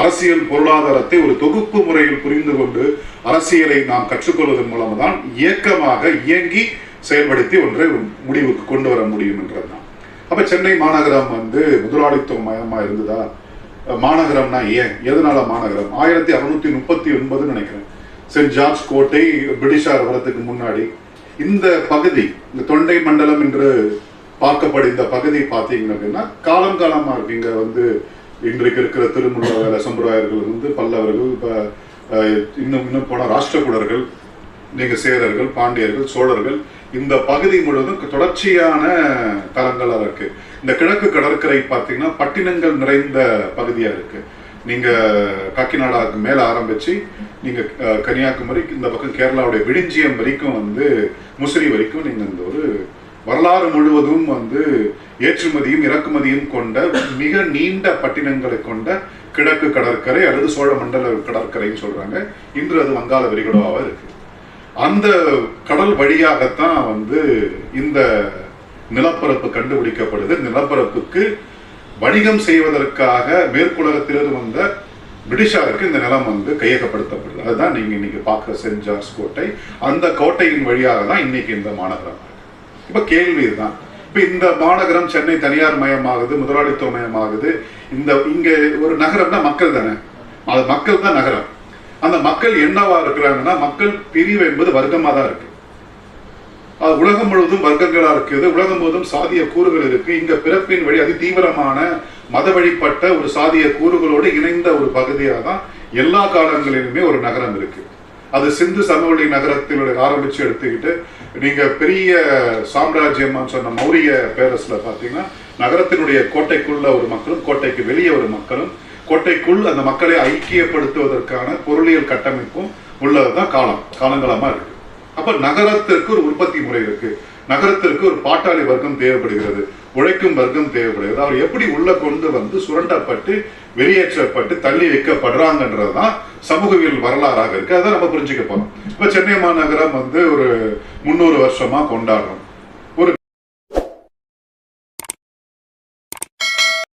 அரசியல் பொருளாதாரத்தை ஒரு தொகுப்பு முறையில் புரிந்து கொண்டு அரசியலை நாம் கற்றுக்கொள்வதன் மூலம் தான் இயக்கமாக இயங்கி செயல்படுத்தி ஒன்றை முடிவுக்கு கொண்டு வர முடியும் என்றதுதான். அப்ப சென்னை மாநகரம் வந்து முதலாளித்துவ மயமா இருந்ததா? மாநகரம்னா ஏன்? எதனால மாநகரம்? ஆயிரத்தி அறுநூத்தி முப்பத்தி ஒன்பதுன்னு நினைக்கிறேன். சென்ட் ஜார்ஜ் கோட்டை பிரிட்டிஷார் வரதுக்கு முன்னாடி இந்த பகுதி இந்த தொண்டை மண்டலம் என்று பார்க்கப்படும் இந்த பகுதி பார்த்தீங்க அப்படின்னா காலம் காலமா இருக்கு இங்க வந்து இன்றைக்கு இருக்கிற திருமுல்ல வேலை சம்பிரதாயர்கள் வந்து பல்லவர்கள் இப்போ இன்னும் இன்னும் போன ராஷ்டிரகுடர்கள் நீங்கள் சேரர்கள் பாண்டியர்கள் சோழர்கள் இந்த பகுதி முழுவதும் தொடர்ச்சியான தலங்களாக இருக்கு. இந்த கிழக்கு கடற்கரை பார்த்தீங்கன்னா பட்டினங்கள் நிறைந்த பகுதியாக இருக்கு. நீங்க காக்கிநாடாக்கு மேல ஆரம்பிச்சு நீங்க கன்னியாகுமரி இந்த பக்கம் கேரளாவுடைய விடிஞ்சியம் வரைக்கும் வந்து முசிறி வரைக்கும் நீங்க இந்த ஒரு வரலாறு முழுவதும் வந்து ஏற்றுமதியும் இறக்குமதியும் கொண்ட மிக நீண்ட பட்டினங்களை கொண்ட கிழக்கு கடற்கரை அல்லது சோழ மண்டல கடற்கரைன்னு சொல்றாங்க. இன்று அது வங்காள விரிகுடாவாக இருக்கு. அந்த கடல் வழியாகத்தான் வந்து இந்த நிலப்பரப்பு கண்டுபிடிக்கப்படுது. நிலப்பரப்புக்கு வணிகம் செய்வதற்காக மேற்குலகத்திலிருந்து வந்த பிரிட்டிஷாருக்கு இந்த நிலம் வந்து கையகப்படுத்தப்படுது. அதுதான் நீங்க இன்னைக்கு பார்க்குற சென்ட் ஜார்ஜ் கோட்டை. அந்த கோட்டையின் வழியாக தான் இன்னைக்கு இந்த மாநகரம் இப்போ கேள்வி இதுதான் இப்போ இந்த மாநகரம் சென்னை தனியார் மயமாகுது முதலாளித்துவ மயமாகுது இந்த இங்க ஒரு நகரம்னா மக்கள் தானே? அது மக்கள் தான் நகரம். அந்த மக்கள் என்னவா இருக்கிறாங்கன்னா மக்கள் பிரிவு என்பது வர்க்கமாக தான் இருக்கு. அது உலகம் முழுவதும் வர்க்கங்களா இருக்குது. உலகம் முழுவதும் சாதிய கூறுகள் இருக்கு. இங்க பிறப்பின் வழி அதி தீவிரமான மத வழிபட்ட ஒரு சாதிய கூறுகளோடு இணைந்த ஒரு பகுதியாக தான் எல்லா காலங்களிலுமே ஒரு நகரம் இருக்கு. அது சிந்து சமவெளி நகரத்தில் ஆரம்பிச்சு எடுத்துக்கிட்டு நீங்க பெரிய சாம்ராஜ்யம்னு சொன்ன மௌரிய பேரஸ்ல பாத்தீங்கன்னா நகரத்தினுடைய கோட்டைக்குள்ள ஒரு மக்களும் கோட்டைக்கு வெளியே ஒரு மக்களும் கோட்டைக்குள் அந்த மக்களை ஐக்கியப்படுத்துவதற்கான பொருளியல் கட்டமைப்பும் உள்ளதுதான் காலம் காலங்காலமா இருக்கு. அப்ப நகரத்திற்கு ஒரு உற்பத்தி முறை இருக்கு. நகரத்திற்கு ஒரு பாட்டாளி வர்க்கம் தேவைப்படுகிறது. உழைக்கும் வர்க்கம் தேவைப்படுகிறது. அவர் எப்படி உள்ள கொண்டு வந்து சுரண்டப்பட்டு வெளியேற்றப்பட்டு தள்ளி வைக்கப்படுறாங்கன்றதுதான் சமூகவியல் வரலாறாக இருக்கு. அதை நம்ம புரிஞ்சுக்க போறோம். இப்ப சென்னை மாநகரம் வந்து ஒரு முந்நூறு வருஷமா கொண்டாடுறோம்.